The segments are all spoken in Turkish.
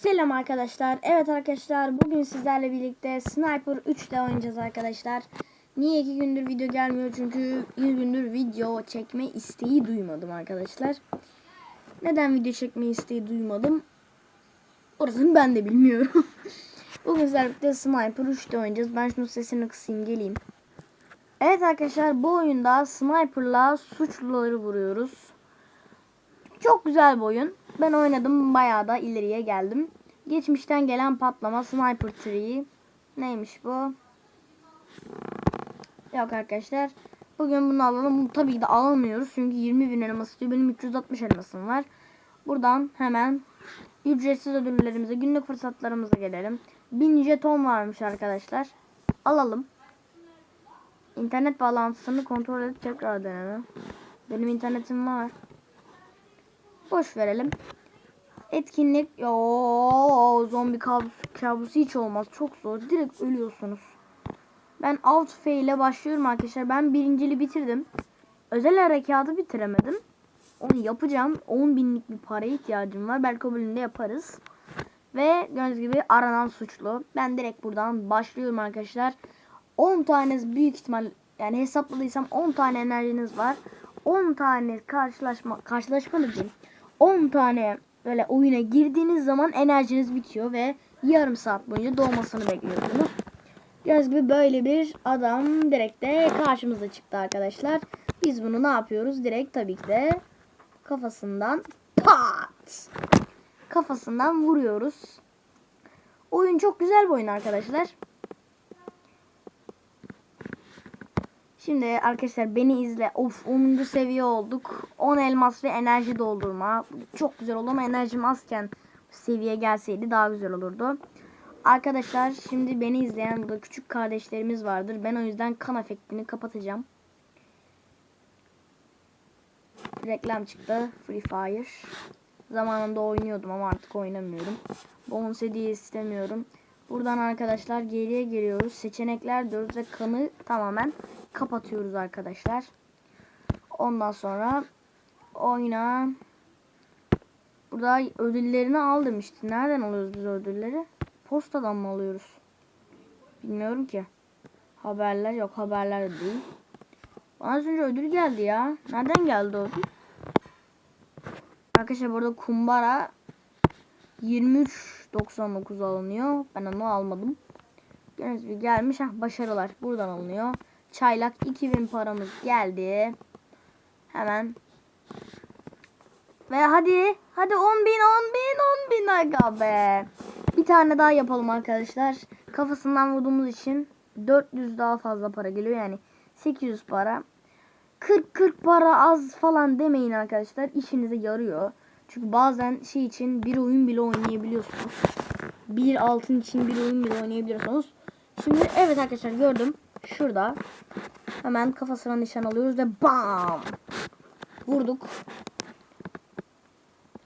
Selam arkadaşlar. Evet arkadaşlar bugün sizlerle birlikte Sniper 3'te oynayacağız arkadaşlar. Niye iki gündür video gelmiyor? Çünkü bir gündür video çekme isteği duymadım arkadaşlar. Neden video çekme isteği duymadım? Orasını ben de bilmiyorum. bugün sizlerle birlikte Sniper 3'te oynayacağız. Ben şunu sesini kısayım geleyim. Evet arkadaşlar bu oyunda Sniper'la suçluları vuruyoruz. Çok güzel bir oyun. Ben oynadım bayağı da ileriye geldim. Geçmişten gelen patlama Sniper 3. Neymiş bu? Yok arkadaşlar. Bugün bunu alalım. Bunu tabii ki de alamıyoruz. Çünkü 20 bin elması diyor. Benim 360 elmasım var. Buradan hemen ücretsiz ödüllerimize, günlük fırsatlarımıza gelelim. 1000 jeton varmış arkadaşlar. Alalım. İnternet bağlantısını kontrol edip tekrar deneme. Benim internetim var. Boş verelim. Etkinlik yo zombi kabusu, kabusu hiç olmaz. Çok zor. Direkt ölüyorsunuz. Ben out F ile başlıyorum arkadaşlar. Ben birincili bitirdim. Özel harekatı bitiremedim. Onu yapacağım. 10 binlik bir paraya ihtiyacım var. Belki o bölümde yaparız. Ve gördüğünüz gibi aranan suçlu. Ben direkt buradan başlıyorum arkadaşlar. 10 taneniz büyük ihtimal yani hesapladıysam 10 tane enerjiniz var. 10 tane karşılaşma karşılaşma da. 10 tane böyle oyuna girdiğiniz zaman enerjiniz bitiyor ve yarım saat boyunca doğmasını bekliyorsunuz. Gördüğünüz gibi böyle bir adam direkt de karşımıza çıktı arkadaşlar. Biz bunu ne yapıyoruz? Direkt tabii ki de kafasından pat kafasından vuruyoruz. Oyun çok güzel bir oyun arkadaşlar. Şimdi arkadaşlar beni izle. Of 10. seviye olduk. 10 elmas ve enerji doldurma. Çok güzel oldu ama enerjim azken seviye gelseydi daha güzel olurdu. Arkadaşlar şimdi beni izleyen burada küçük kardeşlerimiz vardır. Ben o yüzden kan efektini kapatacağım. Reklam çıktı. Free Fire. Zamanında oynuyordum ama artık oynamıyorum. Bonus hediye istemiyorum. Buradan arkadaşlar geriye geliyoruz. Seçenekler diyoruz ve kanı tamamen kapatıyoruz arkadaşlar. Ondan sonra oyna. Burada ödüllerini al demişti. Nereden alıyoruz biz ödülleri? Postadan mı alıyoruz? Bilmiyorum ki. Haberler yok. Haberler de değil. Bana az önce ödül geldi ya. Nereden geldi o ödül? Arkadaşlar burada kumbara 23.99 alınıyor. Ben onu almadım. Gördüğünüz gibi gelmiş. Heh, başarılar. Buradan alınıyor. Çaylak 2000 paramız geldi. Hemen. Ve hadi. Hadi 10 bin 10 bin 10 bin aga be. Bir tane daha yapalım arkadaşlar. Kafasından vurduğumuz için 400 daha fazla para geliyor. Yani 800 para. 40-40 para az falan demeyin arkadaşlar. İşinize yarıyor. Çünkü bazen şey için bir oyun bile oynayabiliyorsunuz. Bir altın için bir oyun bile oynayabiliyorsunuz. Şimdi evet arkadaşlar gördüm. Şurada. Hemen kafasına nişan alıyoruz ve bam! Vurduk.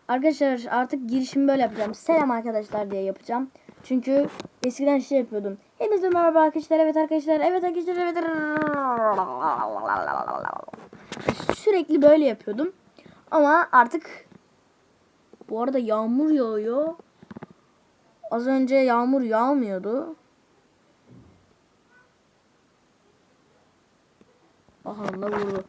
Arkadaşlar artık girişimi böyle yapacağım. Selam arkadaşlar diye yapacağım. Çünkü eskiden şey yapıyordum. Hepinize merhaba arkadaşlar. Evet arkadaşlar. Evet arkadaşlar. Evet. Sürekli böyle yapıyordum. Ama artık bu arada yağmur yağıyor. Az önce yağmur yağmıyordu. Aha da vurdu.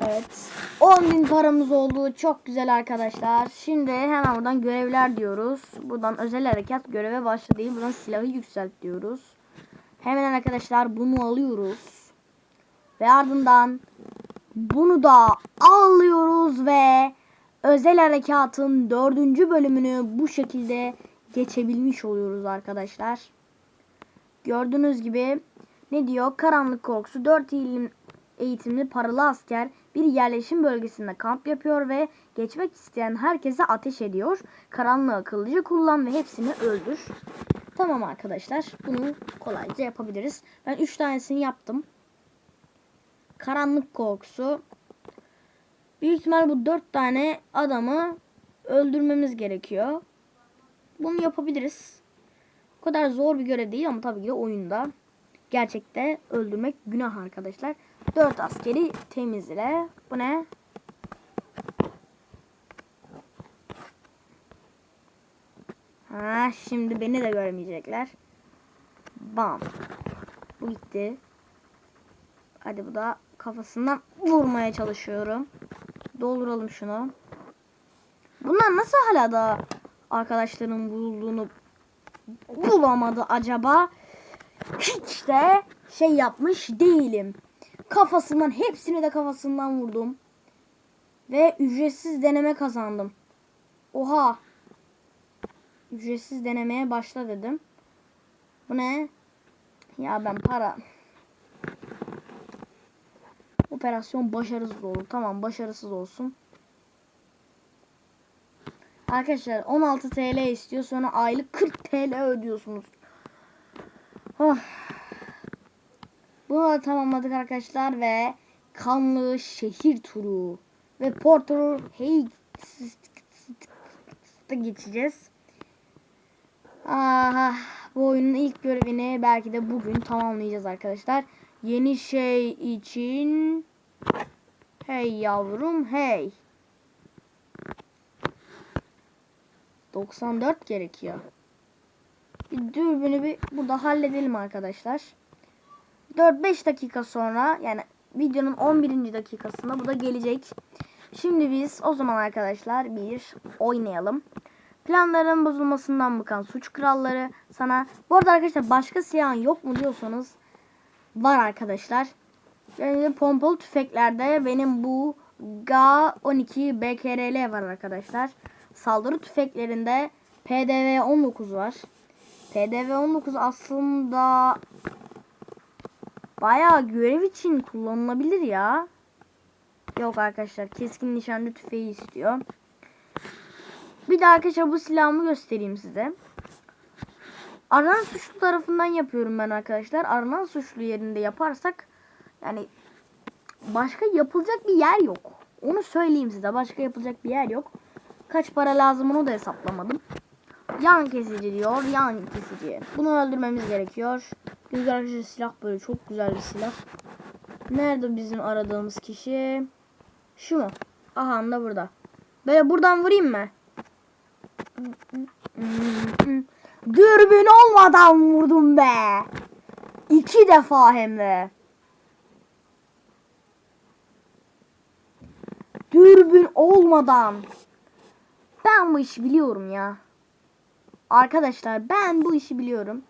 Evet. 10 bin paramız oldu. Çok güzel arkadaşlar. Şimdi hemen buradan görevler diyoruz. Buradan özel harekat göreve başla değil. Buradan silahı yükselt diyoruz. Hemen arkadaşlar bunu alıyoruz. Ve ardından bunu da alıyoruz ve özel harekatın dördüncü bölümünü bu şekilde geçebilmiş oluyoruz arkadaşlar. Gördüğünüz gibi ne diyor? Karanlık korkusu 4 ilim eğitimli paralı asker bir yerleşim bölgesinde kamp yapıyor ve geçmek isteyen herkese ateş ediyor. Karanlığı akıllıca kullan ve hepsini öldür. Tamam arkadaşlar. Bunu kolayca yapabiliriz. Ben 3 tanesini yaptım. Karanlık korkusu. Büyük ihtimal bu 4 tane adamı öldürmemiz gerekiyor. Bunu yapabiliriz. O kadar zor bir görev değil ama tabii ki de oyunda gerçekte öldürmek günah arkadaşlar. 4 askeri temizle. Bu ne? Ha, şimdi beni de görmeyecekler. Bam. Bu gitti. Hadi bu da kafasından vurmaya çalışıyorum. Dolduralım şunu. Bunlar nasıl hala da arkadaşlarının bulduğunu bulamadı acaba? Hiç de şey yapmış değilim. Kafasından hepsini de kafasından vurdum. Ve ücretsiz deneme kazandım. Oha. Ücretsiz denemeye başla dedim. Bu ne? Ya ben para. Operasyon başarısız oldu. Tamam başarısız olsun. Arkadaşlar 16 TL istiyor sonra aylık 40 TL ödüyorsunuz. Oh. Bunu da tamamladık arkadaşlar ve kanlı şehir turu ve Porter Hayes'te geçeceğiz. Aha, bu oyunun ilk görevini belki de bugün tamamlayacağız arkadaşlar. Yeni şey için Hey yavrum hey. 94 gerekiyor. Bir dürbünü bir burada halledelim arkadaşlar. 4-5 dakika sonra yani videonun 11. dakikasında bu da gelecek. Şimdi biz o zaman arkadaşlar bir oynayalım. Planların bozulmasından bıkan suç kralları sana. Bu arada arkadaşlar başka silahın yok mu diyorsanız var arkadaşlar. Yani pompalı tüfeklerde benim bu G12 BKRL var arkadaşlar. Saldırı tüfeklerinde PDV 19 var. PDV 19 aslında bayağı görev için kullanılabilir ya. Yok arkadaşlar keskin nişancı tüfeği istiyor. Bir de arkadaşlar bu silahımı göstereyim size. Aranan suçlu tarafından yapıyorum ben arkadaşlar. Aranan suçlu yerinde yaparsak yani başka yapılacak bir yer yok. Onu söyleyeyim size. Başka yapılacak bir yer yok. Kaç para lazım onu da hesaplamadım. Yan kesici diyor. Yan kesici. Bunu öldürmemiz gerekiyor. Güzel arkadaşlar silah böyle çok güzel bir silah. Nerede bizim aradığımız kişi? Şu mu? Aha da burada. Böyle buradan vurayım mı? Dürbün olmadan vurdum be. İki defa hem de. Dürbün olmadan. Ben bu işi biliyorum ya. Arkadaşlar ben bu işi biliyorum.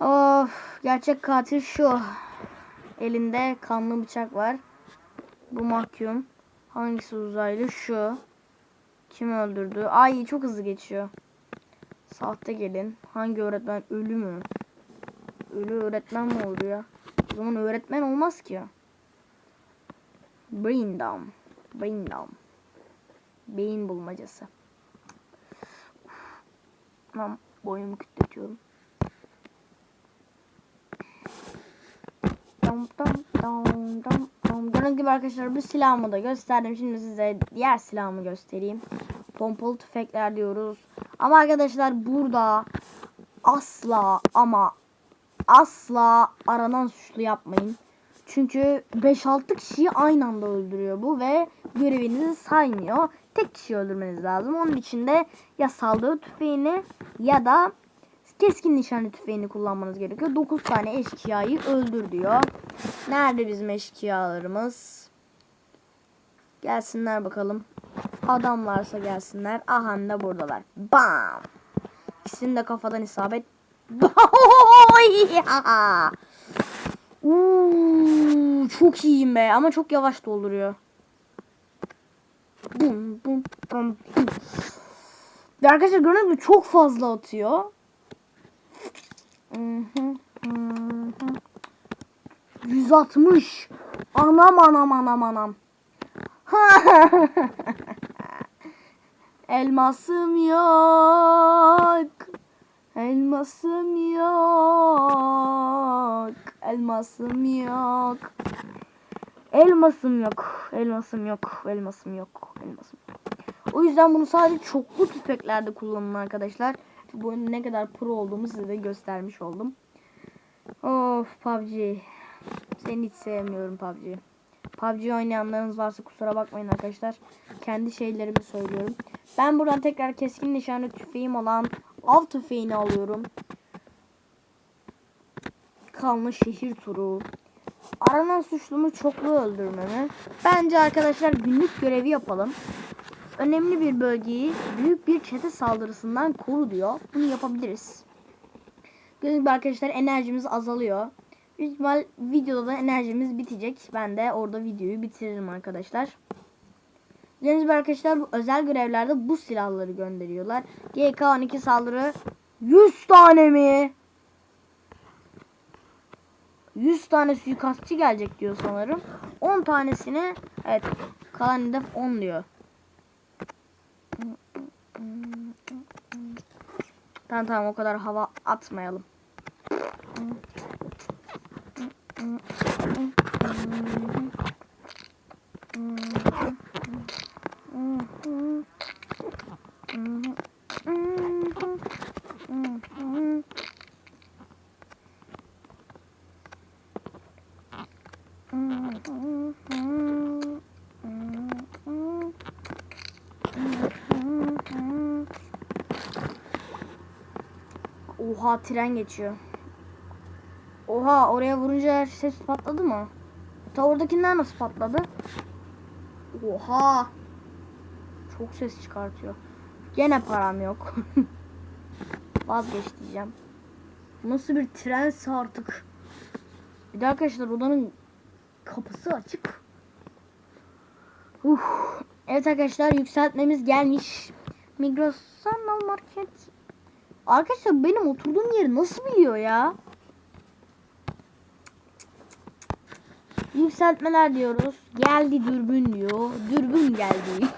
Of gerçek katil şu. Elinde kanlı bıçak var. Bu mahkum. Hangisi uzaylı? Şu. Kim öldürdü? Ay çok hızlı geçiyor. Sahte gelin. Hangi öğretmen? Ölü mü? Ölü öğretmen mi oldu ya? O zaman öğretmen olmaz ki. Brain dump. Brain dump. Beyin bulmacası. Tamam. Boynumu kütletiyorum. Dam dam dam dam dam. Gördüğünüz gibi arkadaşlar bu silahımı da gösterdim. Şimdi size diğer silahımı göstereyim. Pompalı tüfekler diyoruz. Ama arkadaşlar burada asla ama asla aranan suçlu yapmayın. Çünkü 5-6 kişiyi aynı anda öldürüyor bu ve görevinizi saymıyor. Tek kişi öldürmeniz lazım. Onun için de ya saldırı tüfeğini ya da keskin nişancı tüfeğini kullanmanız gerekiyor. 9 tane eşkıyayı öldür diyor. Nerede bizim eşkıyalarımız? Gelsinler bakalım. Adam varsa gelsinler. Aha da buradalar. Bam. İkisini de kafadan isabet. Çok iyiyim be ama çok yavaş dolduruyor. Bum bum bum arkadaşlar gördüğünüz gibi çok fazla atıyor. Hı. 160. Anam anam anam anam. Elmasım yok. Elmasım yok. Elmasım yok. Elmasım yok. Elmasım yok. Elmasım yok. Elmasım yok. O yüzden bunu sadece çoklu tüfeklerde kullanın arkadaşlar. Bu ne kadar pro olduğumu size de göstermiş oldum. Of PUBG. Seni hiç sevmiyorum PUBG. PUBG oynayanlarınız varsa kusura bakmayın arkadaşlar. Kendi şeylerimi söylüyorum. Ben buradan tekrar keskin nişanlı tüfeğim olan av tüfeğini alıyorum. Kanlı şehir turu. Aranan suçlumu çoklu öldürmemi. Bence arkadaşlar günlük görevi yapalım. Önemli bir bölgeyi büyük bir çete saldırısından koru diyor. Bunu yapabiliriz. Gördüğünüz arkadaşlar enerjimiz azalıyor. Büyük ihtimal videoda da enerjimiz bitecek. Ben de orada videoyu bitiririm arkadaşlar. Gibi arkadaşlar bu özel görevlerde bu silahları gönderiyorlar. GK12 saldırı 100 tane mi? 100 tane suikastçı gelecek diyor sanırım. 10 tanesini evet kalan hedef 10 diyor. Tamam tamam o kadar hava atmayalım. Oha tren geçiyor. Oha oraya vurunca her ses patladı mı? Ta oradakiler nasıl patladı? Oha. Çok ses çıkartıyor. Gene param yok. Vazgeç diyeceğim. Nasıl bir trense artık. Bir de arkadaşlar odanın kapısı açık. Uh. Evet arkadaşlar yükseltmemiz gelmiş. Migros Sanal Market. Arkadaşlar benim oturduğum yeri nasıl biliyor ya? Yükseltmeler diyoruz. Geldi dürbün diyor. Dürbün geldi.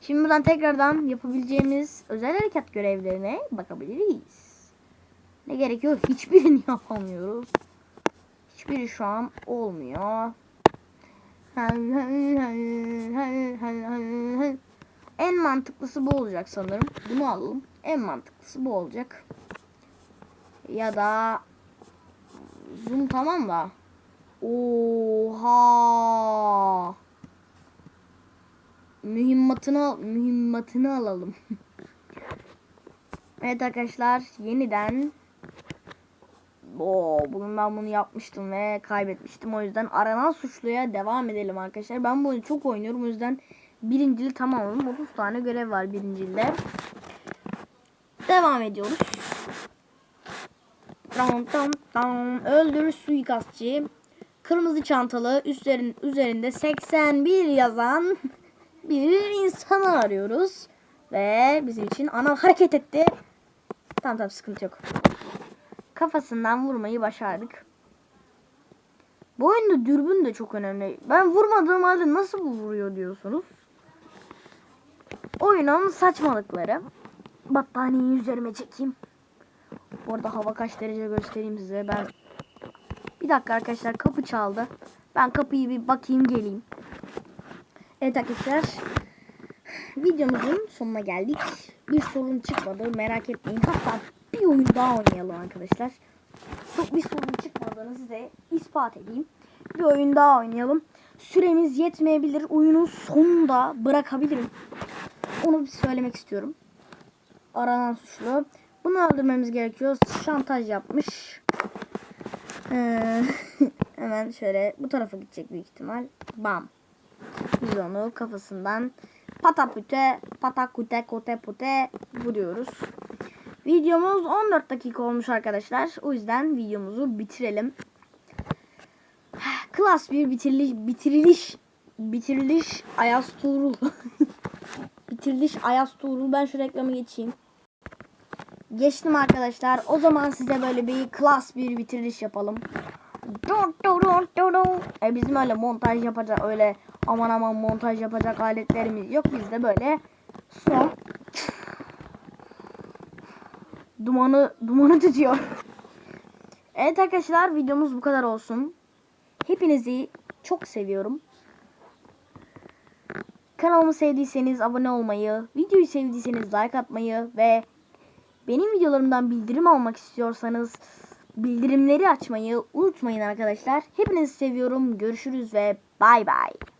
Şimdi buradan tekrardan yapabileceğimiz özel harekat görevlerine bakabiliriz. Ne gerekiyor? Hiçbirini yapamıyoruz. Hiçbiri şu an olmuyor. En mantıklısı bu olacak sanırım. Bunu alalım. En mantıklısı bu olacak. Ya da zoom tamam da. Oha. Mühimmatını mühimmatını alalım. evet arkadaşlar yeniden Oo, bugün ben bunu yapmıştım ve kaybetmiştim. O yüzden aranan suçluya devam edelim arkadaşlar. Ben bu oyunu çok oynuyorum. O yüzden birincili tamamladım. 30 tane görev var birincilde. Devam ediyoruz. Tam tam tam. Öldür suikastçı. Kırmızı çantalı üstlerin üzerinde 81 yazan bir insanı arıyoruz. Ve bizim için ana hareket etti. Tamam tamam sıkıntı yok. Kafasından vurmayı başardık. Bu oyunda dürbün de çok önemli. Ben vurmadığım halde nasıl bu vuruyor diyorsunuz. Oyunun saçmalıkları. Battaniyeyi üzerime çekeyim. Bu arada hava kaç derece göstereyim size. Ben bir dakika arkadaşlar kapı çaldı. Ben kapıyı bir bakayım geleyim. Evet arkadaşlar. Videomuzun sonuna geldik. Bir sorun çıkmadı merak etmeyin. Hatta bir oyun daha oynayalım arkadaşlar. Bir sorun çıkmadığını size ispat edeyim. Bir oyun daha oynayalım. Süremiz yetmeyebilir. Oyunun sonunda bırakabilirim. Onu bir söylemek istiyorum. Aranan suçlu. Bunu öldürmemiz gerekiyor. Şantaj yapmış. Ee, hemen şöyle bu tarafa gidecek büyük ihtimal. Bam. Biz onu kafasından patapüte patakute kote pute vuruyoruz. Videomuz 14 dakika olmuş arkadaşlar. O yüzden videomuzu bitirelim. Klas bir bitiriliş bitiriliş bitiriliş Ayaz Tuğrul. bitiriliş Ayaz Tuğrul. Ben şu reklamı geçeyim. Geçtim arkadaşlar. O zaman size böyle bir klas bir bitiriliş yapalım. E bizim öyle montaj yapacak öyle aman aman montaj yapacak aletlerimiz yok. Bizde böyle son dumanı dumanı tutuyor. Evet arkadaşlar videomuz bu kadar olsun. Hepinizi çok seviyorum. Kanalımı sevdiyseniz abone olmayı, videoyu sevdiyseniz like atmayı ve benim videolarımdan bildirim almak istiyorsanız bildirimleri açmayı unutmayın arkadaşlar. Hepinizi seviyorum. Görüşürüz ve Bay bay.